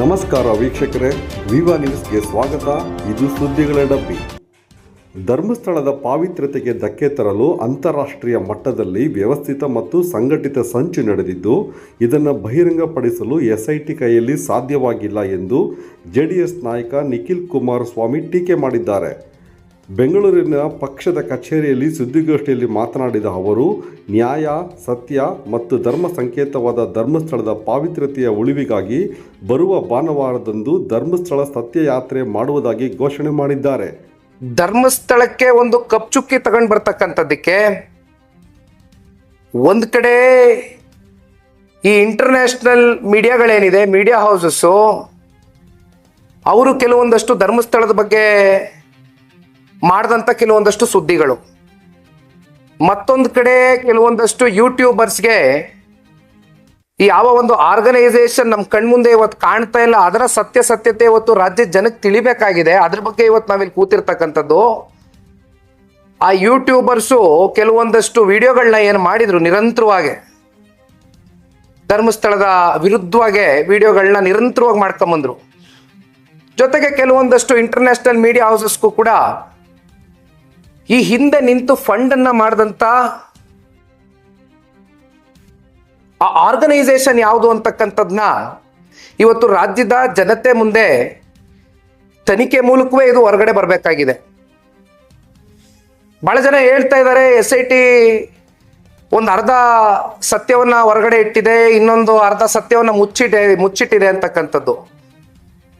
ನಮಸ್ಕಾರ ವೀಕ್ಷಕರೇ, ವಿವಾ ನ್ಯೂಸ್ಗೆ ಸ್ವಾಗತ. ಇದು ಸುದ್ದಿಗಳ ಡಬ್ಬಿ. ಧರ್ಮಸ್ಥಳದ ಪಾವಿತ್ರ್ಯತೆಗೆ ಧಕ್ಕೆ ತರಲು ಅಂತಾರಾಷ್ಟ್ರೀಯ ಮಟ್ಟದಲ್ಲಿ ವ್ಯವಸ್ಥಿತ ಮತ್ತು ಸಂಘಟಿತ ಸಂಚು ನಡೆದಿದ್ದು, ಇದನ್ನು ಬಹಿರಂಗಪಡಿಸಲು ಎಸ್ಐಟಿ ಕೈಯಲ್ಲಿ ಸಾಧ್ಯವಾಗಿಲ್ಲ ಎಂದು ಜೆಡಿಎಸ್ ನಾಯಕ ನಿಖಿಲ್ ಕುಮಾರಸ್ವಾಮಿ ಟೀಕೆ ಮಾಡಿದ್ದಾರೆ. ಬೆಂಗಳೂರಿನ ಪಕ್ಷದ ಕಚೇರಿಯಲ್ಲಿ ಸುದ್ದಿಗೋಷ್ಠಿಯಲ್ಲಿ ಮಾತನಾಡಿದ ಅವರು, ನ್ಯಾಯ, ಸತ್ಯ ಮತ್ತು ಧರ್ಮ ಸಂಕೇತವಾದ ಧರ್ಮಸ್ಥಳದ ಪಾವಿತ್ರ್ಯತೆಯ ಉಳಿವಿಗಾಗಿ ಬರುವ ಭಾನುವಾರದಂದು ಧರ್ಮಸ್ಥಳ ಸತ್ಯಯಾತ್ರೆ ಮಾಡುವುದಾಗಿ ಘೋಷಣೆ ಮಾಡಿದ್ದಾರೆ. ಧರ್ಮಸ್ಥಳಕ್ಕೆ ಒಂದು ಕಪ್ಚುಕ್ಕಿ ತಗೊಂಡು ಬರ್ತಕ್ಕಂಥದ್ದಕ್ಕೆ ಒಂದು ಕಡೆ ಈ ಇಂಟರ್ನ್ಯಾಷನಲ್ ಮೀಡಿಯಾಗಳೇನಿದೆ ಮೀಡಿಯಾ ಹೌಸಸ್ಸು ಅವರು ಕೆಲವೊಂದಷ್ಟು ಧರ್ಮಸ್ಥಳದ ಬಗ್ಗೆ ಮಾಡಿದಂಥ ಕೆಲವೊಂದಷ್ಟು ಸುದ್ದಿಗಳು. ಮತ್ತೊಂದು ಕಡೆ ಕೆಲವೊಂದಷ್ಟು ಯೂಟ್ಯೂಬರ್ಸ್ಗೆ ಯಾವ ಒಂದು ಆರ್ಗನೈಸೇಷನ್ ನಮ್ಮ ಕಣ್ಮುಂದೆ ಇವತ್ತು ಕಾಣ್ತಾ ಇಲ್ಲ, ಅದರ ಸತ್ಯಾಸತ್ಯತೆ ಇವತ್ತು ರಾಜ್ಯ ಜನಕ್ಕೆ ತಿಳಿಬೇಕಾಗಿದೆ. ಅದ್ರ ಬಗ್ಗೆ ಇವತ್ತು ನಾವಿಲ್ಲಿ ಕೂತಿರ್ತಕ್ಕಂಥದ್ದು. ಆ ಯೂಟ್ಯೂಬರ್ಸು ಕೆಲವೊಂದಷ್ಟು ವಿಡಿಯೋಗಳನ್ನ ಏನು ಮಾಡಿದ್ರು ನಿರಂತರವಾಗಿ. ಧರ್ಮಸ್ಥಳದ ವಿರುದ್ಧವಾಗಿ ವಿಡಿಯೋಗಳನ್ನ ನಿರಂತರವಾಗಿ ಮಾಡ್ಕೊಂಬಂದ್ರು. ಜೊತೆಗೆ ಕೆಲವೊಂದಷ್ಟು ಇಂಟರ್ನ್ಯಾಷನಲ್ ಮೀಡಿಯಾ ಹೌಸಸ್ಗೂ ಕೂಡ ಈ ಹಿಂದೆ ನಿಂತು ಫಂಡ್ ಅನ್ನ ಮಾಡಿದಂತ ಆ ಆರ್ಗನೈಸೇಷನ್ ಯಾವುದು ಅಂತಕ್ಕಂಥದ್ನ ಇವತ್ತು ರಾಜ್ಯದ ಜನತೆ ಮುಂದೆ ತನಿಖೆ ಮೂಲಕವೇ ಇದು ಹೊರಗಡೆ ಬರಬೇಕಾಗಿದೆ. ಬಹಳ ಜನ ಹೇಳ್ತಾ ಇದ್ದಾರೆ, ಎಸ್ ಐ ಟಿ ಒಂದು ಅರ್ಧ ಸತ್ಯವನ್ನ ಹೊರಗಡೆ ಇಟ್ಟಿದೆ, ಇನ್ನೊಂದು ಅರ್ಧ ಸತ್ಯವನ್ನ ಮುಚ್ಚಿಟ್ಟೆ ಮುಚ್ಚಿಟ್ಟಿದೆ ಅಂತಕ್ಕಂಥದ್ದು.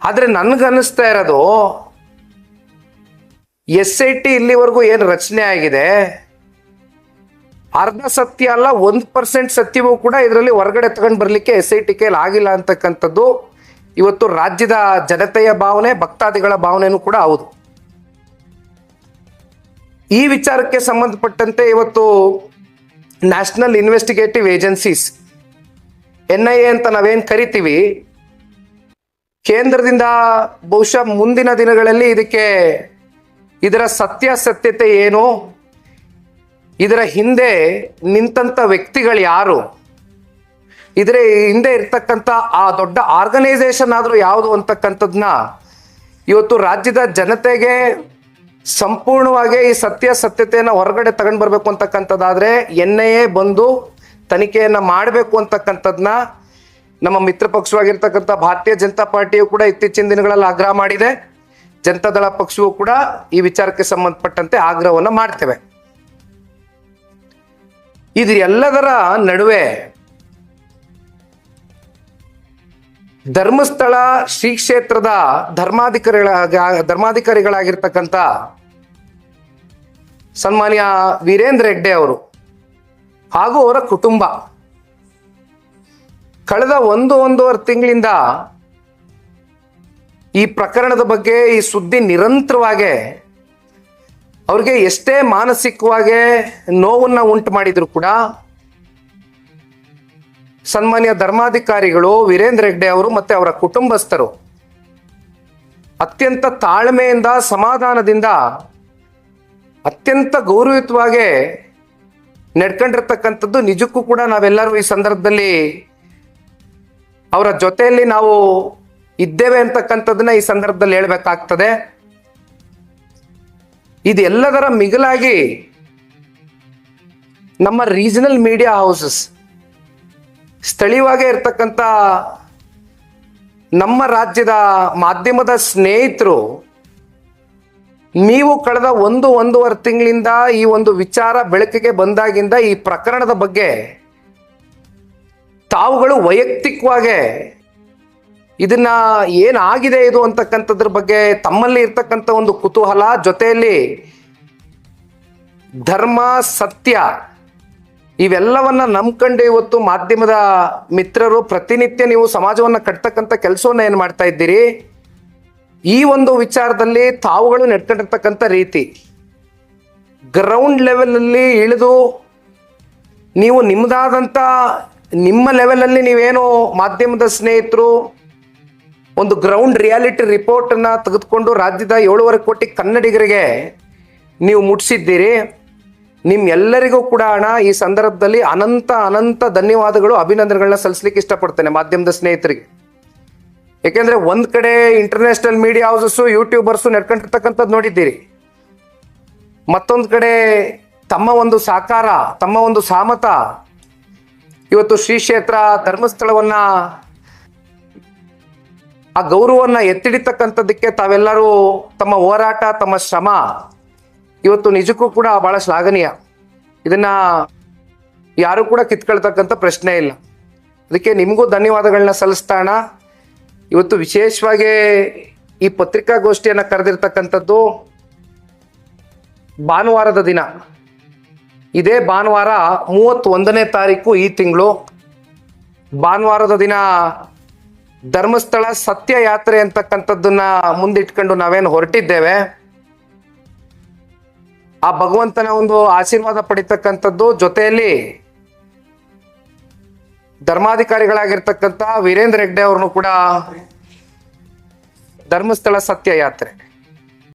ಆದ್ರೆ ನನ್ಗನ್ನಿಸ್ತಾ ಇರೋದು ಎಸ್ ಐ ಟಿ ಇಲ್ಲಿವರೆಗೂ ಏನು ರಚನೆ ಆಗಿದೆ? ಅರ್ಧ ಸತ್ಯ ಅಲ್ಲ, ಒಂದು ಪರ್ಸೆಂಟ್ ಸತ್ಯವೂ ಕೂಡ ಇದರಲ್ಲಿ ಹೊರಗಡೆ ತಗೊಂಡು ಬರಲಿಕ್ಕೆ ಎಸ್ ಐ ಟಿ ಕೈಲಿ ಆಗಿಲ್ಲ ಅಂತಕ್ಕಂಥದ್ದು ಇವತ್ತು ರಾಜ್ಯದ ಜನತೆಯ ಭಾವನೆ, ಭಕ್ತಾದಿಗಳ ಭಾವನೆನೂ ಕೂಡ ಹೌದು. ಈ ವಿಚಾರಕ್ಕೆ ಸಂಬಂಧಪಟ್ಟಂತೆ ಇವತ್ತು national investigative agencies, N I A ಅಂತ ನಾವೇನು ಕರಿತೀವಿ, ಕೇಂದ್ರದಿಂದ ಬಹುಶಃ ಮುಂದಿನ ದಿನಗಳಲ್ಲಿ ಇದಕ್ಕೆ ಇದರ ಸತ್ಯಾಸತ್ಯತೆ ಏನು? ಇದರ ಹಿಂದೆ ನಿಂತಂತ ವ್ಯಕ್ತಿಗಳು ಯಾರು? ಇದರ ಹಿಂದೆ ಇರ್ತಕ್ಕಂಥ ಆ ದೊಡ್ಡ ಆರ್ಗನೈಸೇಷನ್ ಆದರೂ ಯಾವುದು ಅಂತಕ್ಕಂಥದ್ನ ಇವತ್ತು ರಾಜ್ಯದ ಜನತೆಗೆ ಸಂಪೂರ್ಣವಾಗಿ ಈ ಸತ್ಯ ಸತ್ಯಾಸತ್ಯತೆಯನ್ನು ಹೊರಗಡೆ ತಗೊಂಡು ಬರಬೇಕು ಅಂತಕ್ಕಂಥದ್ದಾದ್ರೆ ಎನ್ ಬಂದು ತನಿಖೆಯನ್ನು ಮಾಡಬೇಕು ಅಂತಕ್ಕಂಥದ್ನ ನಮ್ಮ ಮಿತ್ರ ಪಕ್ಷವಾಗಿರ್ತಕ್ಕಂಥ ಭಾರತೀಯ ಜನತಾ ಪಾರ್ಟಿಯು ಕೂಡ ಇತ್ತೀಚಿನ ದಿನಗಳಲ್ಲಿ ಆಗ್ರಹ ಮಾಡಿದೆ. ಜನತಾದಳ ಪಕ್ಷವೂ ಕೂಡ ಈ ವಿಚಾರಕ್ಕೆ ಸಂಬಂಧಪಟ್ಟಂತೆ ಆಗ್ರಹವನ್ನು ಮಾಡ್ತೇವೆ. ಇದು ಎಲ್ಲದರ ನಡುವೆ ಧರ್ಮಸ್ಥಳ ಶ್ರೀ ಕ್ಷೇತ್ರದ ಧರ್ಮಾಧಿಕಾರಿಗಳ ಧರ್ಮಾಧಿಕಾರಿಗಳಾಗಿರ್ತಕ್ಕಂಥ ಸನ್ಮಾನ್ಯ ವೀರೇಂದ್ರ ಹೆಗ್ಡೆ ಅವರು ಹಾಗೂ ಅವರ ಕುಟುಂಬ. ಕಳೆದ ಒಂದು, ಒಂದೂವರೆ ತಿಂಗಳಿಂದ ಈ ಪ್ರಕರಣದ ಬಗ್ಗೆ ಈ ಸುದ್ದಿ ನಿರಂತರವಾಗಿ ಅವ್ರಿಗೆ ಎಷ್ಟೇ ಮಾನಸಿಕವಾಗಿ ನೋವನ್ನ ಉಂಟು ಮಾಡಿದ್ರು ಕೂಡ ಸನ್ಮಾನ್ಯ ಧರ್ಮಾಧಿಕಾರಿಗಳು ವೀರೇಂದ್ರ ಹೆಗ್ಡೆ ಅವರು ಮತ್ತೆ ಅವರ ಕುಟುಂಬಸ್ಥರು ಅತ್ಯಂತ ತಾಳ್ಮೆಯಿಂದ, ಸಮಾಧಾನದಿಂದ, ಅತ್ಯಂತ ಗೌರವಯುತವಾಗಿ ನಡ್ಕೊಂಡಿರ್ತಕ್ಕಂಥದ್ದು ನಿಜಕ್ಕೂ ಕೂಡ ನಾವೆಲ್ಲರೂ ಈ ಸಂದರ್ಭದಲ್ಲಿ ಅವರ ಜೊತೆಯಲ್ಲಿ ನಾವು ಇದ್ದೇವೆ ಅಂತಕ್ಕಂಥದ್ದನ್ನ ಈ ಸಂದರ್ಭದಲ್ಲಿ ಹೇಳ್ಬೇಕಾಗ್ತದೆ. ಇದೆಲ್ಲದರ ಮಿಗಿಲಾಗಿ ನಮ್ಮ ರೀಜನಲ್ ಮೀಡಿಯಾ ಹೌಸಸ್ ಸ್ಥಳೀಯವಾಗೇ ಇರ್ತಕ್ಕಂಥ ನಮ್ಮ ರಾಜ್ಯದ ಮಾಧ್ಯಮದ ಸ್ನೇಹಿತರು ನೀವು ಕಳೆದ ಒಂದು ಒಂದೂವರೆ ತಿಂಗಳಿಂದ ಈ ಒಂದು ವಿಚಾರ ಬೆಳಕಿಗೆ ಬಂದಾಗಿಂದ ಈ ಪ್ರಕರಣದ ಬಗ್ಗೆ ತಾವುಗಳು ವೈಯಕ್ತಿಕವಾಗಿ ಇದನ್ನ ಏನಾಗಿದೆ ಇದು ಅಂತಕ್ಕಂಥದ್ರ ಬಗ್ಗೆ ತಮ್ಮಲ್ಲಿ ಇರ್ತಕ್ಕಂಥ ಒಂದು ಕುತೂಹಲ ಜೊತೆಯಲ್ಲಿ ಧರ್ಮ, ಸತ್ಯ ಇವೆಲ್ಲವನ್ನ ನಂಬ್ಕೊಂಡು ಇವತ್ತು ಮಾಧ್ಯಮದ ಮಿತ್ರರು ಪ್ರತಿನಿತ್ಯ ನೀವು ಸಮಾಜವನ್ನ ಕಟ್ತಕ್ಕಂಥ ಕೆಲಸವನ್ನ ಏನು ಮಾಡ್ತಾ ಇದ್ದೀರಿ? ಈ ಒಂದು ವಿಚಾರದಲ್ಲಿ ತಾವುಗಳು ನಡ್ಕೊಂಡಿರ್ತಕ್ಕಂಥ ರೀತಿ ಗ್ರೌಂಡ್ ಲೆವೆಲಲ್ಲಿ ಇಳಿದು ನೀವು ನಿಮ್ಮದಾದಂಥ ನಿಮ್ಮ ಲೆವೆಲಲ್ಲಿ ನೀವೇನು ಮಾಧ್ಯಮದ ಸ್ನೇಹಿತರು ಒಂದು ಗ್ರೌಂಡ್ ರಿಯಾಲಿಟಿ ರಿಪೋರ್ಟನ್ನು ತೆಗೆದುಕೊಂಡು ರಾಜ್ಯದ ಏಳುವರೆ ಕೋಟಿ ಕನ್ನಡಿಗರಿಗೆ ನೀವು ಮುಟ್ಟಿಸಿದ್ದೀರಿ ನಿಮ್ಮೆಲ್ಲರಿಗೂ ಕೂಡ ಹಣ ಈ ಸಂದರ್ಭದಲ್ಲಿ ಅನಂತ ಅನಂತ ಧನ್ಯವಾದಗಳು, ಅಭಿನಂದನೆಗಳನ್ನ ಸಲ್ಲಿಸ್ಲಿಕ್ಕೆ ಇಷ್ಟಪಡ್ತೇನೆ ಮಾಧ್ಯಮದ ಸ್ನೇಹಿತರಿಗೆ. ಯಾಕೆಂದ್ರೆ ಒಂದ್ ಕಡೆ ಇಂಟರ್ನ್ಯಾಷನಲ್ ಮೀಡಿಯಾ ಹೌಸಸ್ಸು ಯೂಟ್ಯೂಬರ್ಸು ನಡ್ಕೊಂಡಿರ್ತಕ್ಕಂಥದ್ದು ನೋಡಿದ್ದೀರಿ. ಮತ್ತೊಂದು ಕಡೆ ತಮ್ಮ ಒಂದು ಸಾಕಾರ, ತಮ್ಮ ಒಂದು ಸಾಮತ, ಇವತ್ತು ಶ್ರೀ ಕ್ಷೇತ್ರ ಧರ್ಮಸ್ಥಳವನ್ನ ಆ ಗೌರವವನ್ನು ಎತ್ತಿಡಿತಕ್ಕಂಥದ್ದಕ್ಕೆ ತಾವೆಲ್ಲರೂ ತಮ್ಮ ಹೋರಾಟ, ತಮ್ಮ ಶ್ರಮ, ಇವತ್ತು ನಿಜಕ್ಕೂ ಕೂಡ ಬಹಳ ಶ್ಲಾಘನೀಯ. ಇದನ್ನ ಯಾರು ಕೂಡ ಕಿತ್ಕೊಳ್ತಕ್ಕಂಥ ಪ್ರಶ್ನೆ ಇಲ್ಲ. ಅದಕ್ಕೆ ನಿಮಗೂ ಧನ್ಯವಾದಗಳನ್ನ ಸಲ್ಲಿಸ್ತಾಣ ಇವತ್ತು ವಿಶೇಷವಾಗಿ ಈ ಪತ್ರಿಕಾಗೋಷ್ಠಿಯನ್ನು ಕರೆದಿರ್ತಕ್ಕಂಥದ್ದು ಭಾನುವಾರದ ದಿನ. ಇದೇ ಭಾನುವಾರ ಮೂವತ್ತೊಂದನೇ ತಾರೀಕು ಈ ತಿಂಗಳು. ಭಾನುವಾರದ ದಿನ ಧರ್ಮಸ್ಥಳ ಸತ್ಯ ಯಾತ್ರೆ ಅಂತಕ್ಕಂಥದ್ದನ್ನ ಮುಂದಿಟ್ಕೊಂಡು ನಾವೇನು ಹೊರಟಿದ್ದೇವೆ? ಆ ಭಗವಂತನ ಒಂದು ಆಶೀರ್ವಾದ ಪಡಿತಕ್ಕಂಥದ್ದು ಜೊತೆಯಲ್ಲಿ ಧರ್ಮಾಧಿಕಾರಿಗಳಾಗಿರ್ತಕ್ಕಂಥ ವೀರೇಂದ್ರ ಹೆಗ್ಡೆ ಅವ್ರನ್ನು ಕೂಡ ಧರ್ಮಸ್ಥಳ ಸತ್ಯ ಯಾತ್ರೆ